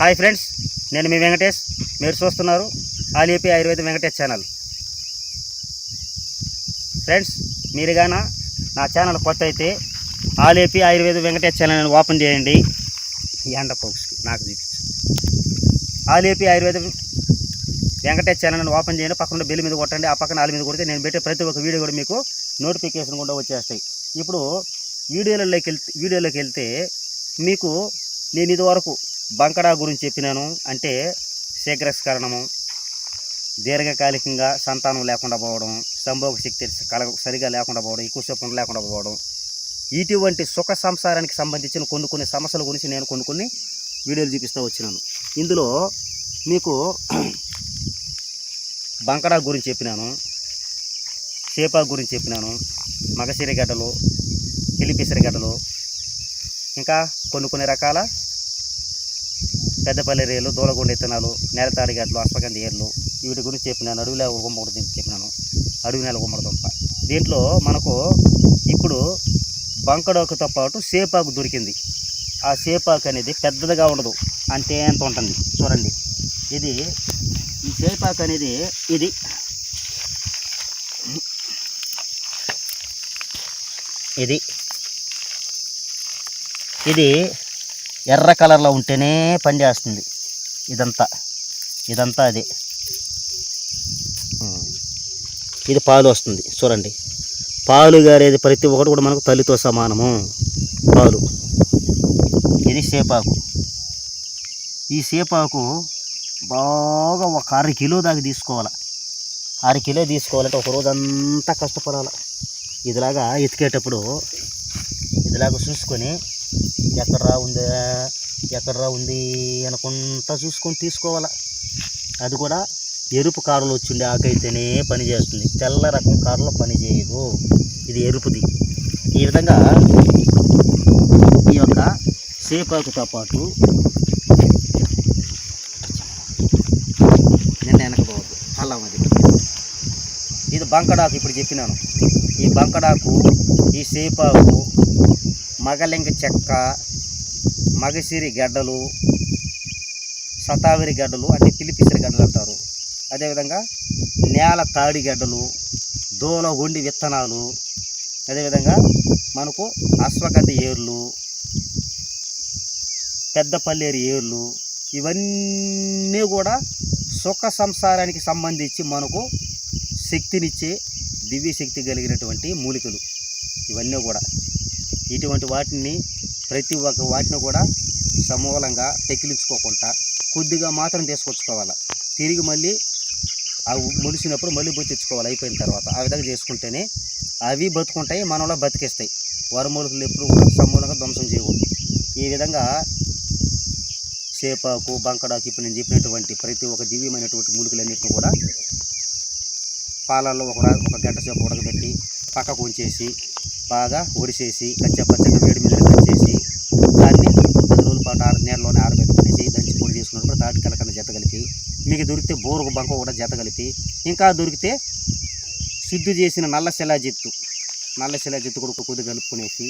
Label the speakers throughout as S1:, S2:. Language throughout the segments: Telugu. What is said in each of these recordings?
S1: హాయ్ ఫ్రెండ్స్ నేను మీ వెంకటేష్. మీరు చూస్తున్నారు ఆలిపి ఆయుర్వేద వెంకటేష్ ఛానల్. ఫ్రెండ్స్ మీరు గాన నా ఛానల్ కొత్త అయితే ఆలేపి ఆయుర్వేద వెంకటేష్ ఛానల్ ఓపెన్ చేయండి. ఈ ఎండ ఫోక్స్కి నాకు చూపించు. ఆలేపి ఆయుర్వేద వెంకటేష్ ఛానల్ ఓపెన్ చేయండి. పక్కన బెల్ మీద కొట్టండి. ఆ పక్కన ఆల మీద కొడితే నేను పెట్టే ప్రతి ఒక్క వీడియో కూడా మీకు నోటిఫికేషన్ కూడా వచ్చేస్తాయి. ఇప్పుడు వీడియోలలోకి వెళ్తే వీడియోలోకి వెళ్తే మీకు నేను ఇదివరకు బంకడా గురించి చెప్పినాను అంటే శీఘ్రస్కరణము దీర్ఘకాలికంగా సంతానం లేకుండా పోవడం సంభోగ శక్తి కల సరిగా లేకుండా పోవడం ఎక్కువ సేపు లేకుండా పోవడం ఇటువంటి సుఖ సంసారానికి సంబంధించిన కొన్ని కొన్ని సమస్యల గురించి నేను కొన్ని కొన్ని వీడియోలు చూపిస్తూ వచ్చినాను. ఇందులో మీకు బంకడా గురించి చెప్పినాను చేప గురించి చెప్పినాను మగసిరిగడ్డలు పిలిపిసిరిగడ్డలు ఇంకా కొన్ని కొన్ని రకాల పెద్దపల్లి రేలు దూలగుండ ఇత్తనాలు నేలతాడి గడ్డలు అశ్వగంధ ఏర్లు వీటి గురించి చెప్పినాను అడవిలో గుమ్మడి గురించి చెప్పినాను. అడవి నెల గుమ్మడి దుంప దీంట్లో మనకు ఇప్పుడు బంకడోకతో పాటు సేపాకు దొరికింది. ఆ సేపాకు అనేది పెద్దదిగా ఉండదు. అంతే ఎంత ఉంటుంది? చూడండి. ఇది ఈ సేపాకు అనేది ఇది. ఇది. ఇది ఎర్ర కలర్లో ఉంటేనే పనిచేస్తుంది ఇదంతా. ఇదంతా అదే. ఇది పాలు వస్తుంది. చూడండి. పాలు గారేది ప్రతి ఒక్కటి కూడా మనకు తల్లితో సమానము. పాలు. ఇది సేపాకు. ఈ సేపాకు బాగా ఒక అర కిలో దాకా తీసుకోవాలి. అర కిలో తీసుకోవాలంటే ఒక రోజు అంతా కష్టపడాలి. ఇదిలాగా ఎతికేటప్పుడు ఇదిలాగా చూసుకొని ఎక్కడరా ఉందా ఎక్కడరా ఉంది అనుకుంటా చూసుకొని తీసుకోవాలా. అది కూడా ఎరుపు కారులో వచ్చిండే ఆకైతేనే పని చేస్తుంది. తెల్ల రకం కారులో పని చేయదు. ఇది ఎరుపుది. ఈ విధంగా ఈ యొక్క సేపాకుతో పాటు నిన్న వెనకపోవద్దు అల్లం అది. ఇది బంకడాకు ఇప్పుడు చెప్పినాను. ఈ బంకడాకు ఈ సేపాకు మగలింగ చెక్క మగసిరి గడ్డలు సతావిరి గడ్డలు అంటే పిలిపిసిరి గడ్డలు అంటారు. అదేవిధంగా నేల తాడి గడ్డలు దూల విత్తనాలు అదేవిధంగా మనకు అశ్వగంధ ఏర్లు పెద్ద పల్లేరు ఏర్లు ఇవన్నీ కూడా సుఖ సంసారానికి సంబంధించి మనకు శక్తినిచ్చే దివ్య శక్తి కలిగినటువంటి మూలికలు. ఇవన్నీ కూడా. ఇటువంటి వాటిని ప్రతి ఒక్క వాటిని కూడా సమూలంగా పెక్కిలించుకోకుండా కొద్దిగా మాత్రం తీసుకొచ్చుకోవాలి. తిరిగి మళ్ళీ అవి ములిసినప్పుడు మళ్ళీ పోయి తెచ్చుకోవాలి అయిపోయిన తర్వాత. ఆ విధంగా చేసుకుంటేనే అవి బతుకుంటాయి మనలో బతికేస్తాయి. వరమూలికలు ఎప్పుడు కూడా సమూలంగా ధ్వంసం చేయకూడదు. ఈ విధంగా సేపాకు బంకడాకు ఇప్పుడు నేను చెప్పినటువంటి ప్రతి ఒక్క దివ్యమైనటువంటి మూలికలన్నింటిని కూడా పాలల్లో ఒక ఒక గంట సేపు ఉడకబెట్టి పక్కకు ఉంచేసి బాగా ఒడిసేసి కచ్చపచ్చగా వేడి మీద కచ్చేసి దాన్ని పది రోజుల పాటు ఆరు నీళ్ళలోనే ఆరబెట్టుకునేసి దంచి పొడి చేసుకున్నప్పుడు తాటి కలకన్న జత కలిపి మీకు దొరికితే బోరుకు బంక కూడా జత కలిపి ఇంకా దొరికితే శుద్ధి చేసిన నల్ల శిలాజిత్తు నల్ల శిలాజిత్తు కూడా ఒక కొద్దిగా కలుపుకునేసి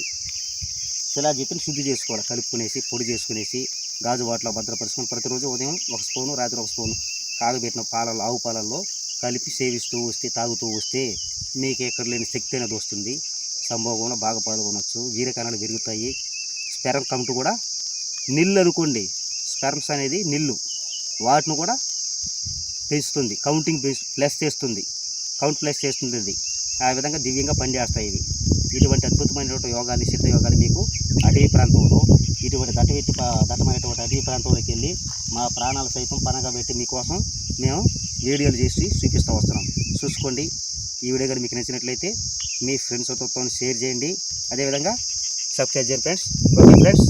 S1: శిలాజిత్తుని శుద్ధి చేసుకోవాలి. కలుపుకునేసి పొడి చేసుకునేసి గాజు వాటిలో భద్రపరుచుకొని ప్రతిరోజు ఉదయం ఒక స్పూను రాత్రి ఒక స్పూను కాగబెట్టిన పాలలో ఆవు పాలల్లో కలిపి సేవిస్తూ వస్తే తాగుతూ వస్తే మీకు ఎక్కడ లేని శక్తి అనేది వస్తుంది. సంభోగంలో బాగా పాల్గొనవచ్చు వీరకణాలు పెరుగుతాయి. స్పెరం కౌంట్ కూడా నిల్లు అనుకోండి. స్పెర్మ్స్ అనేది నిల్లు. వాటిని కూడా పెంచుతుంది. కౌంటింగ్ ప్లస్ చేస్తుంది. కౌంట్ ప్లస్ చేస్తుంది అది. ఆ విధంగా దివ్యంగా పనిచేస్తాయి ఇవి. ఇటువంటి అద్భుతమైనటువంటి యోగాన్ని సిద్ధ యోగాలు మీకు అడవి ప్రాంతంలో ఇటువంటి దట్టవెట్టి దట్టమైనటువంటి అడవి ప్రాంతంలోకి వెళ్ళి మా ప్రాణాలు సైతం పనగా పెట్టి మీకోసం మేము వీడియోలు చేసి చూపిస్తూ వస్తున్నాం. చూసుకోండి. ఈ వీడియో కానీ మీకు నచ్చినట్లయితే మీ ఫ్రెండ్స్తో షేర్ చేయండి. అదేవిధంగా సబ్స్క్రైబ్ చేయండి ఫ్రెండ్స్. Okay friends.